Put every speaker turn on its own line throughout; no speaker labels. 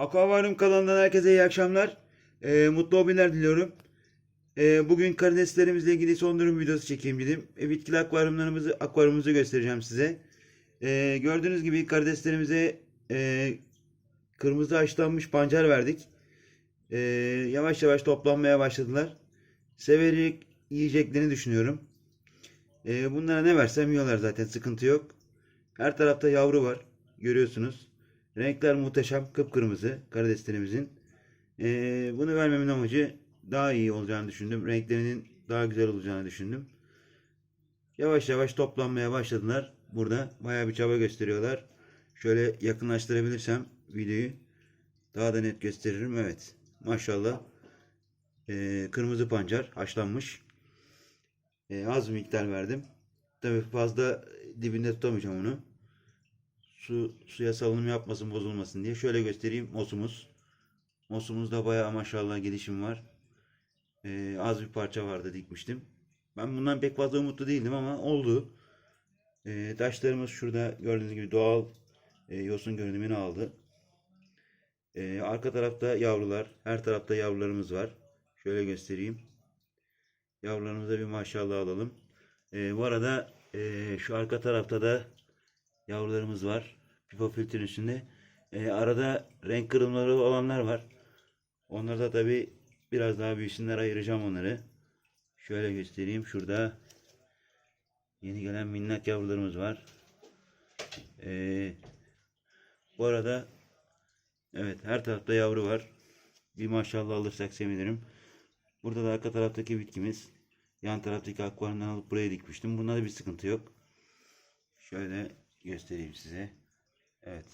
Aquavarium kanalından herkese iyi akşamlar. Ee, mutlu hobiler diliyorum. Ee, bugün karideslerimizle ilgili son durum videosu çekeyim dedim. E, bitkili akvaryumlarımızı, akvaryumumuzu göstereceğim size. Ee, gördüğünüz gibi karideslerimize e, kırmızı haşlanmış pancar verdik. Ee, yavaş yavaş toplanmaya başladılar. Severek yiyeceklerini düşünüyorum. Ee, bunlara ne versem yiyorlar zaten sıkıntı yok. Her tarafta yavru var. Görüyorsunuz. Renkler muhteşem. Kıpkırmızı karideslerimizin. Ee, bunu vermemin amacı daha iyi olacağını düşündüm. Renklerinin daha güzel olacağını düşündüm. Yavaş yavaş toplanmaya başladılar. Burada bayağı bir çaba gösteriyorlar. Şöyle yakınlaştırabilirsem videoyu daha da net gösteririm. Evet. Maşallah. Ee, kırmızı pancar haşlanmış. Ee, az miktar verdim. Tabii fazla dibinde tutamayacağım onu. Su suya salınım yapmasın, bozulmasın diye. Şöyle göstereyim mosumuz. Mosumuzda bayağı maşallah gelişim var. Ee, az bir parça vardı dikmiştim. Ben bundan pek fazla umutlu değildim ama oldu. Ee, taşlarımız şurada gördüğünüz gibi doğal e, yosun görünümünü aldı. Ee, arka tarafta yavrular, her tarafta yavrularımız var. Şöyle göstereyim. Yavrularımıza bir maşallah alalım. Ee, bu arada e, şu arka tarafta da yavrularımız var. Pipo filtrenin üstünde. Ee, arada renk kırılmaları olanlar var. Onları da tabi biraz daha büyüsünler ayıracağım onları. Şöyle göstereyim. Şurada yeni gelen minnak yavrularımız var. Ee, bu arada evet her tarafta yavru var. Bir maşallah alırsak sevinirim. Burada da arka taraftaki bitkimiz. Yan taraftaki akvaryumdan alıp buraya dikmiştim. Bunda da bir sıkıntı yok. Şöyle göstereyim size. Evet.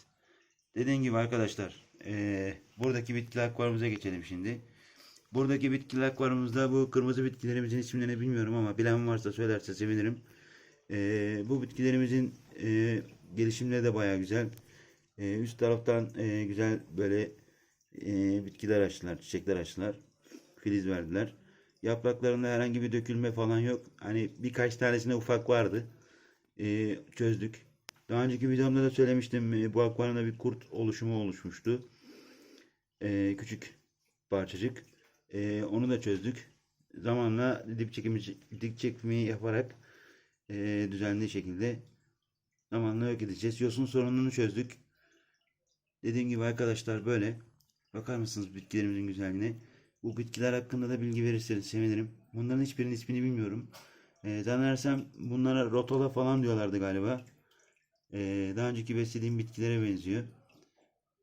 Dediğim gibi arkadaşlar eee, buradaki bitkiler akvaryumumuza geçelim şimdi. Buradaki bitkiler akvaryumumuzda bu kırmızı bitkilerimizin isimlerini bilmiyorum ama bilen varsa söylerse sevinirim. Eee, bu bitkilerimizin eee, gelişimleri de baya güzel. Eee, üst taraftan eee, güzel böyle eee, bitkiler açtılar, çiçekler açtılar. Filiz verdiler. Yapraklarında herhangi bir dökülme falan yok. Hani birkaç tanesine ufak vardı. Eee, çözdük. Daha önceki videomda da söylemiştim. eee, bu akvaryumda bir kurt oluşumu oluşmuştu. Eee, küçük parçacık. Eee, onu da çözdük. Zamanla dip çekimi, dip çekimi yaparak eee, düzenli şekilde zamanla yok edeceğiz. Yosun sorununu çözdük. Dediğim gibi arkadaşlar böyle. Bakar mısınız bitkilerimizin güzelliğine? Bu bitkiler hakkında da bilgi verirseniz sevinirim. Bunların hiçbirinin ismini bilmiyorum. Ee, zannedersem bunlara rotola falan diyorlardı galiba. Ee, daha önceki beslediğim bitkilere benziyor.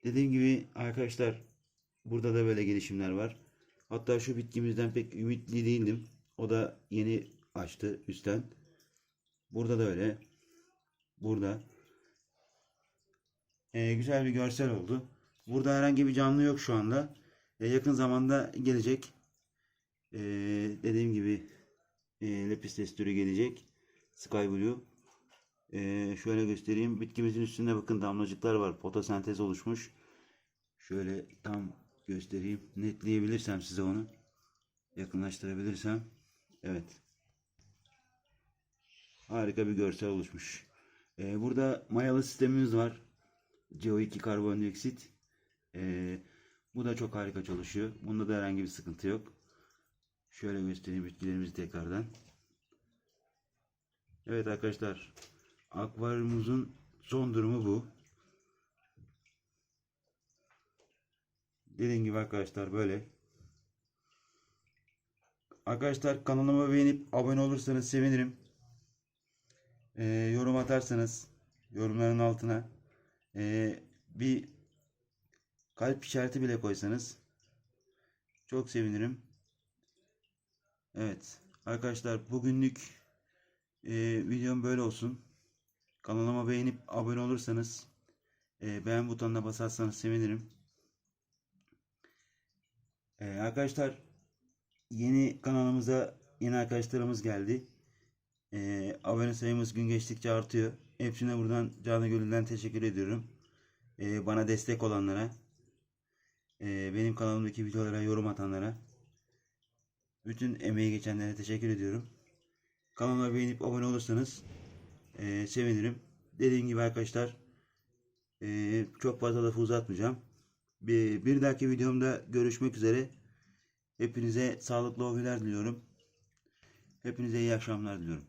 Dediğim gibi arkadaşlar burada da böyle gelişimler var. Hatta şu bitkimizden pek ümitli değildim. O da yeni açtı üstten. Burada da öyle. Burada. Ee, güzel bir görsel oldu. Burada herhangi bir canlı yok şu anda. Ee, yakın zamanda gelecek. Ee, dediğim gibi e, Lepis türü gelecek. Sky Blue. Ee, şöyle göstereyim. Bitkimizin üstünde bakın damlacıklar var. Fotosentez oluşmuş. Şöyle tam göstereyim. Netleyebilirsem size onu. Yakınlaştırabilirsem. Evet. Harika bir görsel oluşmuş. Ee, burada mayalı sistemimiz var. CO2 karbondioksit. Ee, bu da çok harika çalışıyor. Bunda da herhangi bir sıkıntı yok. Şöyle göstereyim bitkilerimizi tekrardan. Evet arkadaşlar. Akvaryumumuzun son durumu bu. Dediğim gibi arkadaşlar böyle. Arkadaşlar kanalıma beğenip abone olursanız sevinirim. Ee, yorum atarsanız yorumların altına ee, bir kalp işareti bile koysanız çok sevinirim. Evet arkadaşlar bugünlük e, videom böyle olsun. Kanalıma beğenip abone olursanız e, beğen butonuna basarsanız sevinirim. E, arkadaşlar yeni kanalımıza yeni arkadaşlarımız geldi. E, abone sayımız gün geçtikçe artıyor. Hepsine buradan canı gönülden teşekkür ediyorum. E, bana destek olanlara, e, benim kanalımdaki videolara yorum atanlara, bütün emeği geçenlere teşekkür ediyorum. Kanalıma beğenip abone olursanız e, sevinirim. Dediğim gibi arkadaşlar e, çok fazla lafı uzatmayacağım. Bir, bir dahaki videomda görüşmek üzere. Hepinize sağlıklı hobiler diliyorum. Hepinize iyi akşamlar diliyorum.